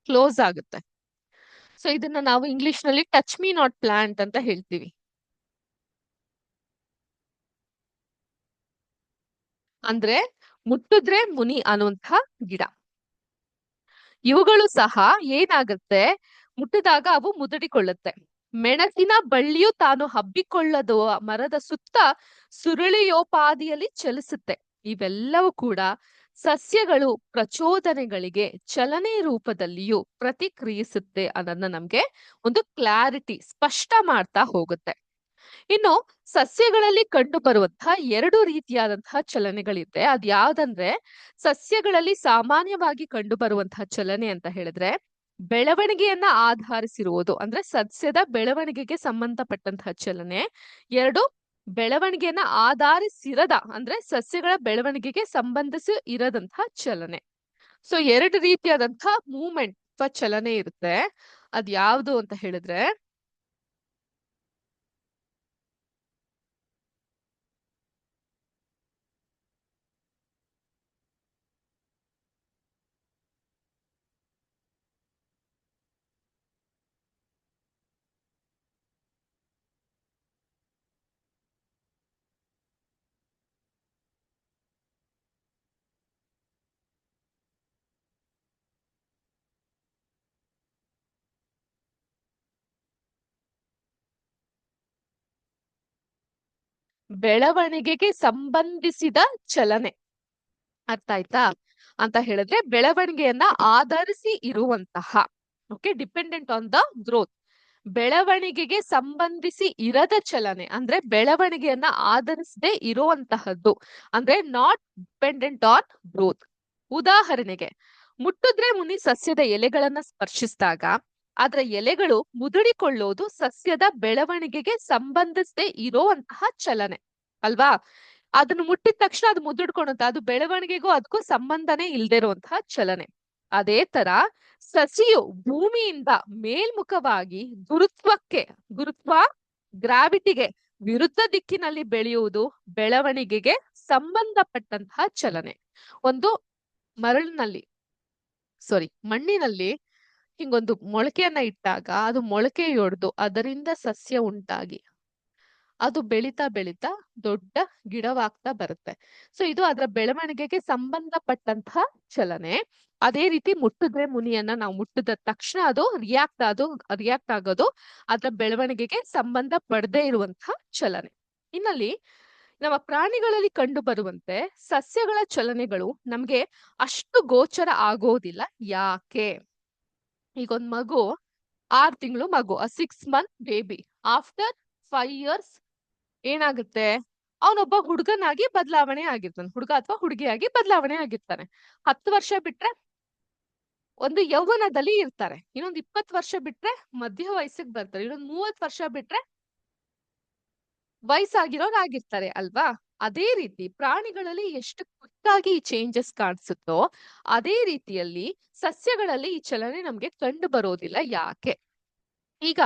Speaker 1: ಕ್ಲೋಸ್ ಆಗುತ್ತೆ. ಸೊ ಇದನ್ನ ನಾವು ಇಂಗ್ಲಿಷ್ನಲ್ಲಿ ಟಚ್ ಮೀ ನಾಟ್ ಪ್ಲಾಂಟ್ ಅಂತ ಹೇಳ್ತೀವಿ. ಅಂದ್ರೆ ಮುಟ್ಟಿದ್ರೆ ಮುನಿ ಅನ್ನುವಂತಹ ಗಿಡ. ಇವುಗಳು ಸಹ ಏನಾಗುತ್ತೆ? ಮುಟ್ಟಿದಾಗ ಅವು ಮುದುಡಿಕೊಳ್ಳುತ್ತೆ. ಮೆಣಸಿನ ಬಳ್ಳಿಯು ತಾನು ಹಬ್ಬಿಕೊಳ್ಳದ ಮರದ ಸುತ್ತ ಸುರುಳಿಯೋಪಾದಿಯಲ್ಲಿ ಚಲಿಸುತ್ತೆ. ಇವೆಲ್ಲವೂ ಕೂಡ ಸಸ್ಯಗಳು ಪ್ರಚೋದನೆಗಳಿಗೆ ಚಲನೆ ರೂಪದಲ್ಲಿಯೂ ಪ್ರತಿಕ್ರಿಯಿಸುತ್ತೆ ಅನ್ನೋದನ್ನ ನಮ್ಗೆ ಒಂದು ಕ್ಲಾರಿಟಿ ಸ್ಪಷ್ಟ ಮಾಡ್ತಾ ಹೋಗುತ್ತೆ. ಇನ್ನು ಸಸ್ಯಗಳಲ್ಲಿ ಕಂಡು ಬರುವಂತಹ ಎರಡು ರೀತಿಯಾದಂತಹ ಚಲನೆಗಳಿದೆ. ಅದ್ ಯಾವ್ದಂದ್ರೆ ಸಸ್ಯಗಳಲ್ಲಿ ಸಾಮಾನ್ಯವಾಗಿ ಕಂಡು ಬರುವಂತಹ ಚಲನೆ ಅಂತ ಹೇಳಿದ್ರೆ ಬೆಳವಣಿಗೆಯನ್ನ ಆಧರಿಸಿರುವುದು. ಅಂದ್ರೆ ಸಸ್ಯದ ಬೆಳವಣಿಗೆಗೆ ಸಂಬಂಧಪಟ್ಟಂತಹ ಚಲನೆ. ಎರಡು ಬೆಳವಣಿಗೆಯನ್ನ ಆಧರಿಸಿರದ, ಅಂದ್ರೆ ಸಸ್ಯಗಳ ಬೆಳವಣಿಗೆಗೆ ಸಂಬಂಧಿಸಿ ಇರದಂತಹ ಚಲನೆ. ಸೊ ಎರಡು ರೀತಿಯಾದಂತಹ ಮೂವ್ಮೆಂಟ್ ಅಥವಾ ಚಲನೆ ಇರುತ್ತೆ. ಅದ್ ಯಾವ್ದು ಅಂತ ಹೇಳಿದ್ರೆ ಬೆಳವಣಿಗೆಗೆ ಸಂಬಂಧಿಸಿದ ಚಲನೆ. ಅರ್ಥ ಆಯ್ತಾ? ಅಂತ ಹೇಳಿದ್ರೆ ಬೆಳವಣಿಗೆಯನ್ನ ಆಧರಿಸಿ ಇರುವಂತಹ okay dependent on the growth ಬೆಳವಣಿಗೆಗೆ ಸಂಬಂಧಿಸಿ ಇರದ ಚಲನೆ, ಅಂದ್ರೆ ಬೆಳವಣಿಗೆಯನ್ನ ಆಧರಿಸದೆ ಇರುವಂತಹದ್ದು, ಅಂದ್ರೆ ನಾಟ್ ಡಿಪೆಂಡೆಂಟ್ ಆನ್ ಗ್ರೋತ್ ಉದಾಹರಣೆಗೆ, ಮುಟ್ಟಿದ್ರೆ ಮುನಿ ಸಸ್ಯದ ಎಲೆಗಳನ್ನ ಸ್ಪರ್ಶಿಸಿದಾಗ ಅದರ ಎಲೆಗಳು ಮುದುಡಿಕೊಳ್ಳೋದು ಸಸ್ಯದ ಬೆಳವಣಿಗೆಗೆ ಸಂಬಂಧಿಸದೆ ಇರೋವಂತಹ ಚಲನೆ, ಅಲ್ವಾ? ಅದನ್ನು ಮುಟ್ಟಿದ ತಕ್ಷಣ ಅದು ಮುದುಡ್ಕೊಳುತ್ತೆ, ಅದು ಬೆಳವಣಿಗೆಗೂ ಅದಕ್ಕೂ ಸಂಬಂಧನೇ ಇಲ್ಲದೆ ಇರುವಂತಹ ಚಲನೆ. ಅದೇ ತರ ಸಸಿಯು ಭೂಮಿಯಿಂದ ಮೇಲ್ಮುಖವಾಗಿ ಗುರುತ್ವಕ್ಕೆ, ಗುರುತ್ವ ಗ್ರಾವಿಟಿಗೆ ವಿರುದ್ಧ ದಿಕ್ಕಿನಲ್ಲಿ ಬೆಳೆಯುವುದು ಬೆಳವಣಿಗೆಗೆ ಸಂಬಂಧಪಟ್ಟಂತಹ ಚಲನೆ. ಒಂದು ಮರಳಿನಲ್ಲಿ ಸಾರಿ ಮಣ್ಣಿನಲ್ಲಿ ಹಿಂಗೊಂದು ಮೊಳಕೆಯನ್ನ ಇಟ್ಟಾಗ ಅದು ಮೊಳಕೆಯೊಡೆದು ಅದರಿಂದ ಸಸ್ಯ ಉಂಟಾಗಿ. ಅದು ಬೆಳೀತಾ ಬೆಳಿತಾ ದೊಡ್ಡ ಗಿಡವಾಗ್ತಾ ಬರುತ್ತೆ. ಸೊ ಇದು ಅದರ ಬೆಳವಣಿಗೆಗೆ ಸಂಬಂಧಪಟ್ಟಂತಹ ಚಲನೆ. ಅದೇ ರೀತಿ ಮುಟ್ಟಿದ್ರೆ ಮುನಿಯನ್ನ ನಾವು ಮುಟ್ಟಿದ ತಕ್ಷಣ ಅದು ರಿಯಾಕ್ಟ್ ಅದು ರಿಯಾಕ್ಟ್ ಆಗೋದು, ಅದರ ಬೆಳವಣಿಗೆಗೆ ಸಂಬಂಧ ಪಡದೇ ಇರುವಂತಹ ಚಲನೆ. ಇನ್ನಲ್ಲಿ ನಮ್ಮ ಪ್ರಾಣಿಗಳಲ್ಲಿ ಕಂಡು ಬರುವಂತೆ ಸಸ್ಯಗಳ ಚಲನೆಗಳು ನಮ್ಗೆ ಅಷ್ಟು ಗೋಚರ ಆಗೋದಿಲ್ಲ. ಯಾಕೆ? ಈಗೊಂದ್ ಮಗು, ಆರ್ ತಿಂಗಳು ಮಗು six month baby after five years ಏನಾಗುತ್ತೆ? ಅವನೊಬ್ಬ ಹುಡುಗನಾಗಿ ಬದಲಾವಣೆ ಆಗಿರ್ತಾನೆ. ಹುಡುಗ ಅಥವಾ ಹುಡುಗಿಯಾಗಿ ಬದಲಾವಣೆ ಆಗಿರ್ತಾನೆ. ಹತ್ತು ವರ್ಷ ಬಿಟ್ರೆ ಒಂದು ಯೌವನದಲ್ಲಿ ಇರ್ತಾರೆ. ಇನ್ನೊಂದು ಇಪ್ಪತ್ತು ವರ್ಷ ಬಿಟ್ರೆ ಮಧ್ಯ ವಯಸ್ಸಿಗೆ ಬರ್ತಾರೆ. ಇನ್ನೊಂದು ಮೂವತ್ ವರ್ಷ ಬಿಟ್ರೆ ವಯಸ್ಸಾಗಿರೋರ್ ಆಗಿರ್ತಾರೆ ಅಲ್ವಾ? ಅದೇ ರೀತಿ ಪ್ರಾಣಿಗಳಲ್ಲಿ ಎಷ್ಟು ಕ್ವಿಕ್ಕಾಗಿ ಈ ಚೇಂಜಸ್ ಕಾಣಿಸುತ್ತೋ ಅದೇ ರೀತಿಯಲ್ಲಿ ಸಸ್ಯಗಳಲ್ಲಿ ಈ ಚಲನೆ ನಮ್ಗೆ ಕಂಡು ಬರೋದಿಲ್ಲ ಯಾಕೆ? ಈಗ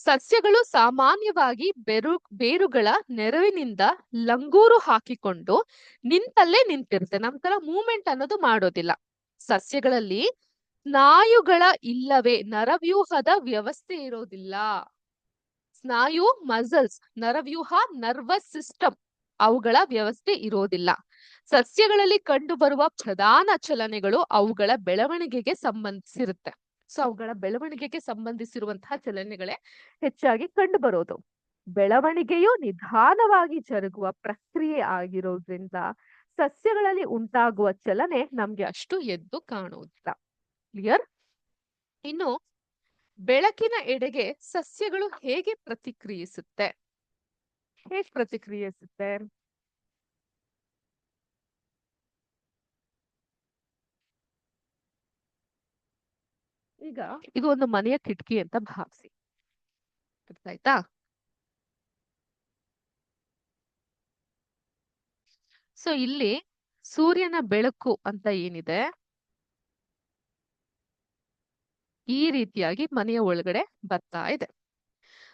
Speaker 1: ಸಸ್ಯಗಳು ಸಾಮಾನ್ಯವಾಗಿ ಬೆರು, ಬೇರುಗಳ ನೆರವಿನಿಂದ ಲಂಗೂರು ಹಾಕಿಕೊಂಡು ನಿಂತಲ್ಲೇ ನಿಂತಿರುತ್ತೆ. ನಮ್ ತರ ಮೂವ್ಮೆಂಟ್ ಅನ್ನೋದು ಮಾಡೋದಿಲ್ಲ. ಸಸ್ಯಗಳಲ್ಲಿ ಸ್ನಾಯುಗಳ ಇಲ್ಲವೇ, ನರವ್ಯೂಹದ ವ್ಯವಸ್ಥೆ ಇರೋದಿಲ್ಲ. ಸ್ನಾಯು ಮಸಲ್ಸ್ ನರವ್ಯೂಹ ನರ್ವಸ್ ಸಿಸ್ಟಮ್ ಅವುಗಳ ವ್ಯವಸ್ಥೆ ಇರೋದಿಲ್ಲ. ಸಸ್ಯಗಳಲ್ಲಿ ಕಂಡುಬರುವ ಪ್ರಧಾನ ಚಲನೆಗಳು ಅವುಗಳ ಬೆಳವಣಿಗೆಗೆ ಸಂಬಂಧಿಸಿರುತ್ತೆ. ಸೊ ಅವುಗಳ ಬೆಳವಣಿಗೆಗೆ ಸಂಬಂಧಿಸಿರುವಂತಹ ಚಲನೆಗಳೇ ಹೆಚ್ಚಾಗಿ ಕಂಡು ಬರೋದು ಬೆಳವಣಿಗೆಯು ನಿಧಾನವಾಗಿ ಜರುಗುವ ಪ್ರಕ್ರಿಯೆ ಆಗಿರೋದ್ರಿಂದ ಸಸ್ಯಗಳಲ್ಲಿ ಉಂಟಾಗುವ ಚಲನೆ ನಮ್ಗೆ ಅಷ್ಟು ಎದ್ದು ಕಾಣುವುದಿಲ್ಲ. ಕ್ಲಿಯರ್ ಇನ್ನು ಬೆಳಕಿನ ಎಡೆಗೆ ಸಸ್ಯಗಳು ಹೇಗೆ ಪ್ರತಿಕ್ರಿಯಿಸುತ್ತೆ? ಹೇಗೆ ಪ್ರತಿಕ್ರಿಯಿಸುತ್ತೆ ಈಗ ಇದು ಒಂದು ಮನೆಯ ಕಿಟಕಿ ಅಂತ ಭಾವಿಸಿ ಅರ್ಥ ಆಯ್ತಾ ಸೊ ಇಲ್ಲಿ ಸೂರ್ಯನ ಬೆಳಕು ಅಂತ ಏನಿದೆ? ಈ ರೀತಿಯಾಗಿ ಮನೆಯ ಒಳಗಡೆ ಬರ್ತಾ ಇದೆ.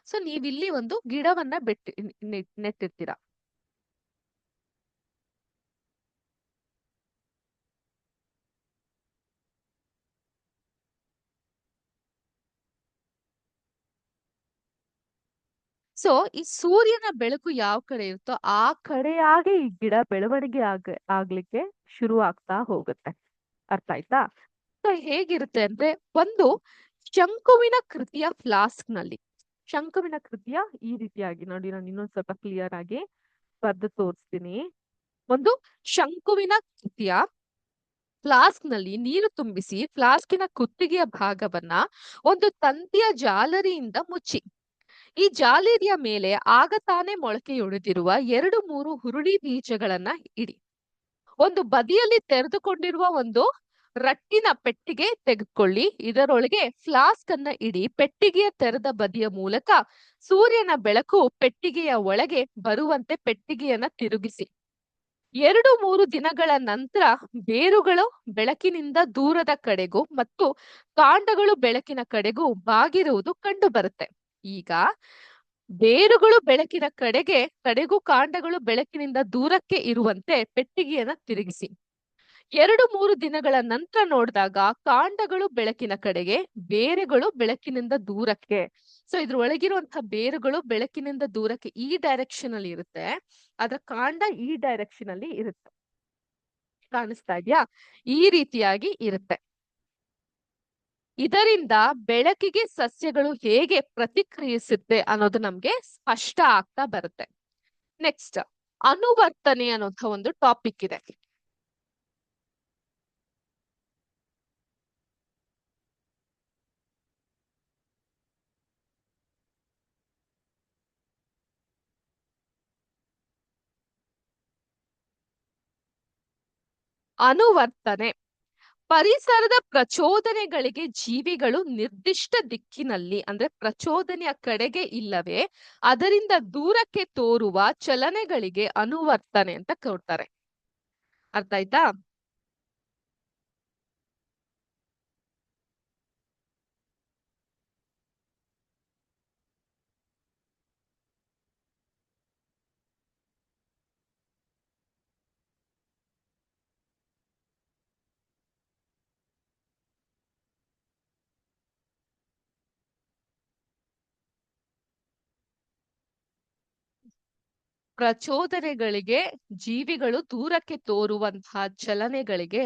Speaker 1: ಸೊ ನೀವಿಲ್ಲಿ ಒಂದು ಗಿಡವನ್ನ ಬೆಟ್ಟಿ ನೆಟ್ಟಿರ್ತೀರಾ. ಸೊ ಈ ಸೂರ್ಯನ ಬೆಳಕು ಯಾವ ಕಡೆ ಇರುತ್ತೋ ಆ ಕಡೆಯಾಗಿ ಈ ಗಿಡ ಬೆಳವಣಿಗೆ ಆಗ, ಆಗ್ಲಿಕ್ಕೆ ಶುರು ಆಗ್ತಾ ಹೋಗುತ್ತೆ. ಅರ್ಥ ಆಯ್ತಾ? ಸೊ ಹೇಗಿರುತ್ತೆ ಅಂದ್ರೆ ಒಂದು ಶಂಕುವಿನ ಕೃತಿಯ ಫ್ಲಾಸ್ಕ್ನಲ್ಲಿ ಶಂಕುವಿನ ಕೃತಿಯ ಈ ರೀತಿಯಾಗಿ. ನೋಡಿ, ನಾನು ಇನ್ನೊಂದ್ ಸ್ವಲ್ಪ ಕ್ಲಿಯರ್ ಆಗಿ ಬರ್ದು ತೋರಿಸ್ತೀನಿ. ಒಂದು ಶಂಕುವಿನ ಕೃತಿಯ ಫ್ಲಾಸ್ಕ್ನಲ್ಲಿ ನೀರು ತುಂಬಿಸಿ ಫ್ಲಾಸ್ಕಿನ ಕುತ್ತಿಗೆಯ ಭಾಗವನ್ನ ಒಂದು ತಂತಿಯ ಜಾಲರಿಯಿಂದ ಮುಚ್ಚಿ. ಈ ಜಾಲರಿಯ ಮೇಲೆ ಆಗ ತಾನೇ ಮೊಳಕೆಯೊಡೆದಿರುವ ಎರಡು ಮೂರು ಹುರುಳಿ ಬೀಜಗಳನ್ನ ಇಡಿ. ಒಂದು ಬದಿಯಲ್ಲಿ ತೆರೆದುಕೊಂಡಿರುವ ಒಂದು ರಟ್ಟಿನ ಪೆಟ್ಟಿಗೆ ತೆಗೆದುಕೊಳ್ಳಿ. ಇದರೊಳಗೆ ಫ್ಲಾಸ್ಕ್ ಅನ್ನ ಇಡಿ. ಪೆಟ್ಟಿಗೆಯ ತೆರೆದ ಬದಿಯ ಮೂಲಕ ಸೂರ್ಯನ ಬೆಳಕು ಪೆಟ್ಟಿಗೆಯ ಒಳಗೆ ಬರುವಂತೆ ಪೆಟ್ಟಿಗೆಯನ್ನ ತಿರುಗಿಸಿ. ಎರಡು ಮೂರು ದಿನಗಳ ನಂತರ ಬೇರುಗಳು ಬೆಳಕಿನಿಂದ ದೂರದ ಕಡೆಗೂ ಮತ್ತು ಕಾಂಡಗಳು ಬೆಳಕಿನ ಕಡೆಗೂ ಬಾಗಿರುವುದು ಕಂಡು ಬರುತ್ತೆ. ಈಗ ಬೇರುಗಳು ಬೆಳಕಿನ ಕಡೆಗೆ, ಕಡೆಗೂ ಕಾಂಡಗಳು ಬೆಳಕಿನಿಂದ ದೂರಕ್ಕೆ ಇರುವಂತೆ ಪೆಟ್ಟಿಗೆಯನ್ನ ತಿರುಗಿಸಿ. ಎರಡು ಮೂರು ದಿನಗಳ ನಂತರ ನೋಡಿದಾಗ ಕಾಂಡಗಳು ಬೆಳಕಿನ ಕಡೆಗೆ, ಬೇರುಗಳು ಬೆಳಕಿನಿಂದ ದೂರಕ್ಕೆ. ಸೊ ಇದ್ರ ಒಳಗಿರುವಂತಹ ಬೇರುಗಳು ಬೆಳಕಿನಿಂದ ದೂರಕ್ಕೆ ಈ ಡೈರೆಕ್ಷನ್ ಅಲ್ಲಿ ಇರುತ್ತೆ. ಅದರ ಕಾಂಡ ಈ ಡೈರೆಕ್ಷನ್ ಅಲ್ಲಿ ಇರುತ್ತೆ. ಕಾಣಿಸ್ತಾ ಇದ್ಯಾ? ಈ ರೀತಿಯಾಗಿ ಇರುತ್ತೆ. ಇದರಿಂದ ಬೆಳಕಿಗೆ ಸಸ್ಯಗಳು ಹೇಗೆ ಪ್ರತಿಕ್ರಿಯಿಸುತ್ತೆ ಅನ್ನೋದು ನಮ್ಗೆ ಸ್ಪಷ್ಟ ಆಗ್ತಾ ಬರುತ್ತೆ. ನೆಕ್ಸ್ಟ್ ಅನುವರ್ತನೆ ಅನ್ನೋಂಥ ಒಂದು ಟಾಪಿಕ್ ಇದೆ. ಅನುವರ್ತನೆ. ಪರಿಸರದ ಪ್ರಚೋದನೆಗಳಿಗೆ ಜೀವಿಗಳು ನಿರ್ದಿಷ್ಟ ದಿಕ್ಕಿನಲ್ಲಿ, ಅಂದ್ರೆ ಪ್ರಚೋದನೆಯ ಕಡೆಗೆ ಇಲ್ಲವೇ, ಅದರಿಂದ ದೂರಕ್ಕೆ ತೋರುವ ಚಲನೆಗಳಿಗೆ ಅನುವರ್ತನೆ ಅಂತ ಕೊಡ್ತಾರೆ. ಅರ್ಥ ಆಯ್ತಾ? ಪ್ರಚೋದನೆಗಳಿಗೆ ಜೀವಿಗಳು ದೂರಕ್ಕೆ ತೋರುವಂತಹ ಚಲನೆಗಳಿಗೆ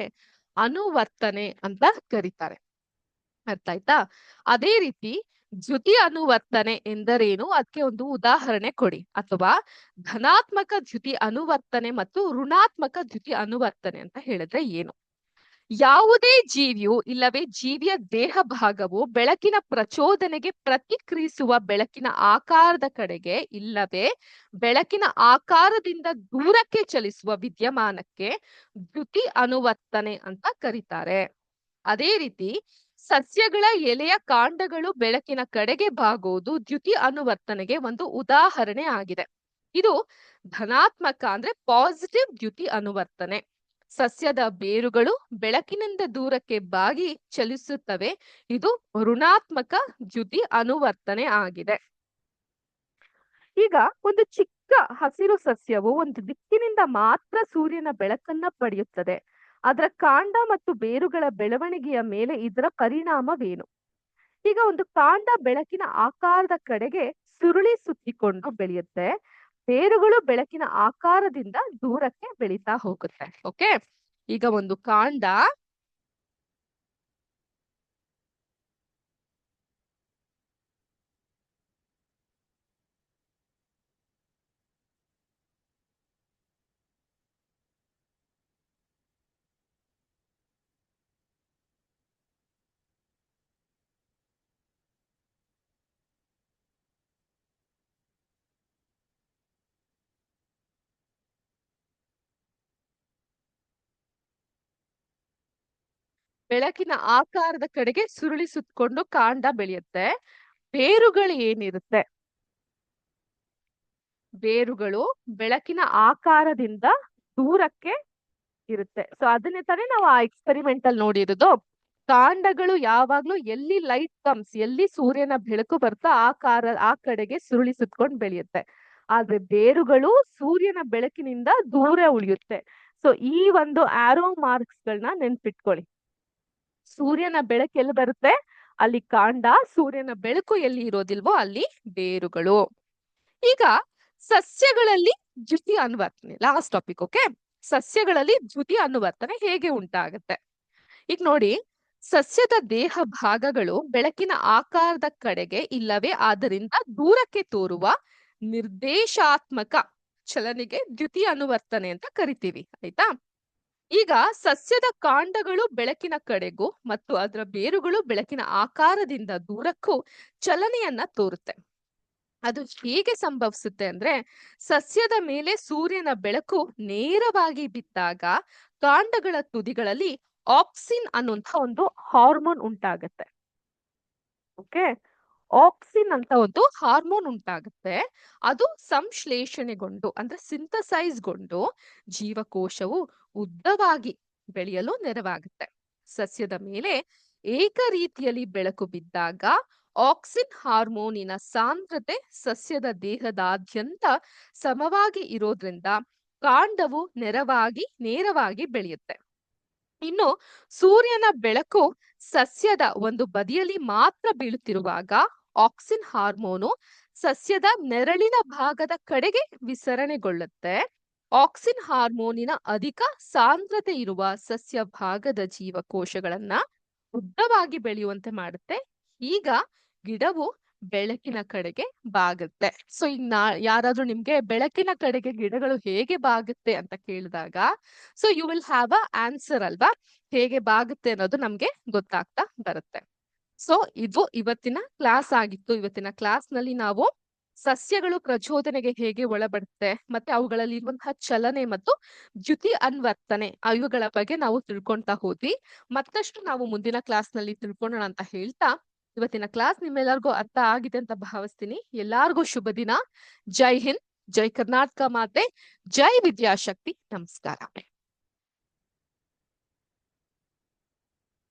Speaker 1: ಅನುವರ್ತನೆ ಅಂತ ಕರೀತಾರೆ. ಅರ್ಥ ಆಯ್ತಾ? ಅದೇ ರೀತಿ ದ್ಯುತಿ ಅನುವರ್ತನೆ ಎಂದರೇನು? ಅದಕ್ಕೆ ಒಂದು ಉದಾಹರಣೆ ಕೊಡಿ. ಅಥವಾ ಧನಾತ್ಮಕ ದ್ಯುತಿ ಅನುವರ್ತನೆ ಮತ್ತು ಋಣಾತ್ಮಕ ದ್ಯುತಿ ಅನುವರ್ತನೆ ಅಂತ ಹೇಳಿದ್ರೆ ಏನು? ಯಾವುದೇ ಜೀವಿಯು ಇಲ್ಲವೇ ಜೀವಿಯ ದೇಹ ಭಾಗವು ಬೆಳಕಿನ ಪ್ರಚೋದನೆಗೆ ಪ್ರತಿಕ್ರಿಯಿಸುವ ಬೆಳಕಿನ ಆಕಾರದ ಕಡೆಗೆ ಇಲ್ಲವೇ ಬೆಳಕಿನ ಆಕಾರದಿಂದ ದೂರಕ್ಕೆ ಚಲಿಸುವ ವಿದ್ಯಮಾನಕ್ಕೆ ದ್ಯುತಿ ಅನುವರ್ತನೆ ಅಂತ ಕರೀತಾರೆ. ಅದೇ ರೀತಿ ಸಸ್ಯಗಳ ಎಲೆಯ ಕಾಂಡಗಳು ಬೆಳಕಿನ ಕಡೆಗೆ ಬಾಗುವುದು ದ್ಯುತಿ ಅನುವರ್ತನೆಗೆ ಒಂದು ಉದಾಹರಣೆ ಆಗಿದೆ. ಇದು ಧನಾತ್ಮಕ ಅಂದ್ರೆ ಪಾಸಿಟಿವ್ ದ್ಯುತಿ ಅನುವರ್ತನೆ. ಸಸ್ಯದ ಬೇರುಗಳು ಬೆಳಕಿನಿಂದ ದೂರಕ್ಕೆ ಬಾಗಿ ಚಲಿಸುತ್ತವೆ. ಇದು ಋಣಾತ್ಮಕ ದ್ಯುತಿ ಅನುವರ್ತನೆ ಆಗಿದೆ. ಈಗ ಒಂದು ಚಿಕ್ಕ ಹಸಿರು ಸಸ್ಯವು ಒಂದು ದಿಕ್ಕಿನಿಂದ ಮಾತ್ರ ಸೂರ್ಯನ ಬೆಳಕನ್ನ ಪಡೆಯುತ್ತದೆ. ಅದರ ಕಾಂಡ ಮತ್ತು ಬೇರುಗಳ ಬೆಳವಣಿಗೆಯ ಮೇಲೆ ಇದರ ಪರಿಣಾಮವೇನು? ಈಗ ಒಂದು ಕಾಂಡ ಬೆಳಕಿನ ಆಕಾರದ ಕಡೆಗೆ ಸುರುಳಿ ಸುತ್ತಿಕೊಂಡು ಬೆಳೆಯುತ್ತೆ. ಬೇರುಗಳು ಬೆಳಕಿನ ಆಕಾರದಿಂದ ದೂರಕ್ಕೆ ಬೆಳೀತಾ ಹೋಗುತ್ತೆ. ಓಕೆ ಈಗ ಒಂದು ಕಾಂಡ ಬೆಳಕಿನ ಆಕಾರದ ಕಡೆಗೆ ಸುರುಳಿ ಸುತ್ತಕೊಂಡು ಕಾಂಡ ಬೆಳೆಯುತ್ತೆ. ಬೇರುಗಳು ಏನಿರುತ್ತೆ? ಬೇರುಗಳು ಬೆಳಕಿನ ಆಕಾರದಿಂದ ದೂರಕ್ಕೆ ಇರುತ್ತೆ. ಸೊ ಅದನ್ನೇ ತಾನೇ ನಾವು ಆ ಎಕ್ಸ್ಪೆರಿಮೆಂಟ್ ಅಲ್ಲಿ ನೋಡಿರೋದು. ಕಾಂಡಗಳು ಯಾವಾಗ್ಲೂ ಎಲ್ಲಿ ಲೈಟ್ ಕಮ್ಸ್ ಎಲ್ಲಿ ಸೂರ್ಯನ ಬೆಳಕು ಬರ್ತಾ ಆ ಕಾರ, ಆ ಕಡೆಗೆ ಸುರುಳಿ ಸುತ್ಕೊಂಡು ಬೆಳೆಯುತ್ತೆ. ಆದ್ರೆ ಬೇರುಗಳು ಸೂರ್ಯನ ಬೆಳಕಿನಿಂದ ದೂರ ಉಳಿಯುತ್ತೆ. ಸೊ ಈ ಒಂದು ಆರೋ ಮಾರ್ಕ್ಸ್ ಗಳನ್ನ ನೆನ್ಪಿಟ್ಕೊಳ್ಳಿ. ಸೂರ್ಯನ ಬೆಳಕು ಎಲ್ಲಿ ಬರುತ್ತೆ? ಅಲ್ಲಿ ಕಾಂಡ, ಸೂರ್ಯನ ಬೆಳಕು ಎಲ್ಲಿ ಇರೋದಿಲ್ವೋ ಅಲ್ಲಿ ಬೇರುಗಳು. ಈಗ ಸಸ್ಯಗಳಲ್ಲಿ ದ್ಯುತಿ ಅನುವರ್ತನೆ ಲಾಸ್ಟ್ ಟಾಪಿಕ್ ಓಕೆ ಸಸ್ಯಗಳಲ್ಲಿ ದ್ಯುತಿ ಅನುವರ್ತನೆ ಹೇಗೆ ಉಂಟಾಗುತ್ತೆ? ಈಗ ನೋಡಿ, ಸಸ್ಯದ ದೇಹ ಭಾಗಗಳು ಬೆಳಕಿನ ಆಕಾರದ ಕಡೆಗೆ ಇಲ್ಲವೇ? ಆದ್ದರಿಂದ ದೂರಕ್ಕೆ ತೋರುವ ನಿರ್ದೇಶಾತ್ಮಕ ಚಲನೆಗೆ ದ್ಯುತಿ ಅನುವರ್ತನೆ ಅಂತ ಕರಿತೀವಿ, ಆಯ್ತಾ? ಈಗ ಸಸ್ಯದ ಕಾಂಡಗಳು ಬೆಳಕಿನ ಕಡೆಗೂ ಮತ್ತು ಅದರ ಬೇರುಗಳು ಬೆಳಕಿನ ಆಕಾರದಿಂದ ದೂರಕ್ಕೂ ಚಲನೆಯನ್ನ ತೋರುತ್ತೆ. ಅದು ಹೇಗೆ ಸಂಭವಿಸುತ್ತೆ ಅಂದ್ರೆ ಸಸ್ಯದ ಮೇಲೆ ಸೂರ್ಯನ ಬೆಳಕು ನೇರವಾಗಿ ಬಿದ್ದಾಗ ಕಾಂಡಗಳ ತುದಿಗಳಲ್ಲಿ ಆಕ್ಸಿನ್ ಅನ್ನುವಂತ ಒಂದು ಹಾರ್ಮೋನ್ ಉಂಟಾಗತ್ತೆ. ಓಕೆ? ಆಕ್ಸಿನ್ ಅಂತ ಒಂದು ಹಾರ್ಮೋನ್ ಉಂಟಾಗುತ್ತೆ. ಅದು ಸಂಶ್ಲೇಷಣೆಗೊಂಡು ಅಂದ್ರೆ ಸಿಂಥಸೈಸ್ಗೊಂಡು ಜೀವಕೋಶವು ಉದ್ದವಾಗಿ ಬೆಳೆಯಲು ನೆರವಾಗುತ್ತೆ. ಸಸ್ಯದ ಮೇಲೆ ಏಕ ರೀತಿಯಲ್ಲಿ ಬೆಳಕು ಬಿದ್ದಾಗ ಆಕ್ಸಿನ್ ಹಾರ್ಮೋನಿನ ಸಾಂದ್ರತೆ ಸಸ್ಯದ ದೇಹದಾದ್ಯಂತ ಸಮವಾಗಿ ಇರೋದ್ರಿಂದ ಕಾಂಡವು ನೆರವಾಗಿ ನೇರವಾಗಿ ಬೆಳೆಯುತ್ತೆ. ಇನ್ನು ಸೂರ್ಯನ ಬೆಳಕು ಸಸ್ಯದ ಒಂದು ಬದಿಯಲ್ಲಿ ಮಾತ್ರ ಬೀಳುತ್ತಿರುವಾಗ ಆಕ್ಸಿನ್ ಹಾರ್ಮೋನು ಸಸ್ಯದ ನೆರಳಿನ ಭಾಗದ ಕಡೆಗೆ ವಿಸರಣೆಗೊಳ್ಳುತ್ತೆ. ಆಕ್ಸಿನ್ ಹಾರ್ಮೋನಿನ ಅಧಿಕ ಸಾಂದ್ರತೆ ಇರುವ ಸಸ್ಯ ಭಾಗದ ಜೀವಕೋಶಗಳನ್ನ ಉದ್ದವಾಗಿ ಬೆಳೆಯುವಂತೆ ಮಾಡುತ್ತೆ. ಈಗ ಗಿಡವು ಬೆಳಕಿನ ಕಡೆಗೆ ಬಾಗುತ್ತೆ. ಸೊ ಈಗ ನಾ, ಯಾರಾದ್ರೂ ನಿಮ್ಗೆ ಬೆಳಕಿನ ಕಡೆಗೆ ಗಿಡಗಳು ಹೇಗೆ ಬಾಗುತ್ತೆ ಅಂತ ಕೇಳಿದಾಗ so you will have a answer ಅಲ್ವಾ? ಹೇಗೆ ಬಾಗುತ್ತೆ ಅನ್ನೋದು ನಮ್ಗೆ ಗೊತ್ತಾಗ್ತಾ ಬರುತ್ತೆ. ಸೊ ಇದು ಇವತ್ತಿನ ಕ್ಲಾಸ್ ಆಗಿತ್ತು. ಇವತ್ತಿನ ಕ್ಲಾಸ್ನಲ್ಲಿ ನಾವು ಸಸ್ಯಗಳು ಪ್ರಚೋದನೆಗೆ ಹೇಗೆ ಒಳಪಡುತ್ತೆ, ಮತ್ತೆ ಅವುಗಳಲ್ಲಿ ಇರುವಂತಹ ಚಲನೆ ಮತ್ತು ದ್ಯುತಿ ಅನ್ವರ್ತನೆ ಇವುಗಳ ಬಗ್ಗೆ ನಾವು ತಿಳ್ಕೊಂತಾ ಹೋದ್ವಿ. ಮತ್ತಷ್ಟು ನಾವು ಮುಂದಿನ ಕ್ಲಾಸ್ನಲ್ಲಿ ತಿಳ್ಕೊಳ್ಳೋಣ ಅಂತ ಹೇಳ್ತಾ, ಇವತ್ತಿನ ಕ್ಲಾಸ್ ನಿಮ್ಮೆಲ್ಲರಿಗೂ ಅರ್ಥ ಆಗಿದೆ ಅಂತ ಭಾವಿಸ್ತೀನಿ. ಎಲ್ಲಾರ್ಗೂ ಶುಭ ದಿನ. ಜೈ ಹಿಂದ್, ಜೈ ಕರ್ನಾಟಕ ಮಾತೆ, ಜೈ ವಿದ್ಯಾಶಕ್ತಿ. ನಮಸ್ಕಾರ.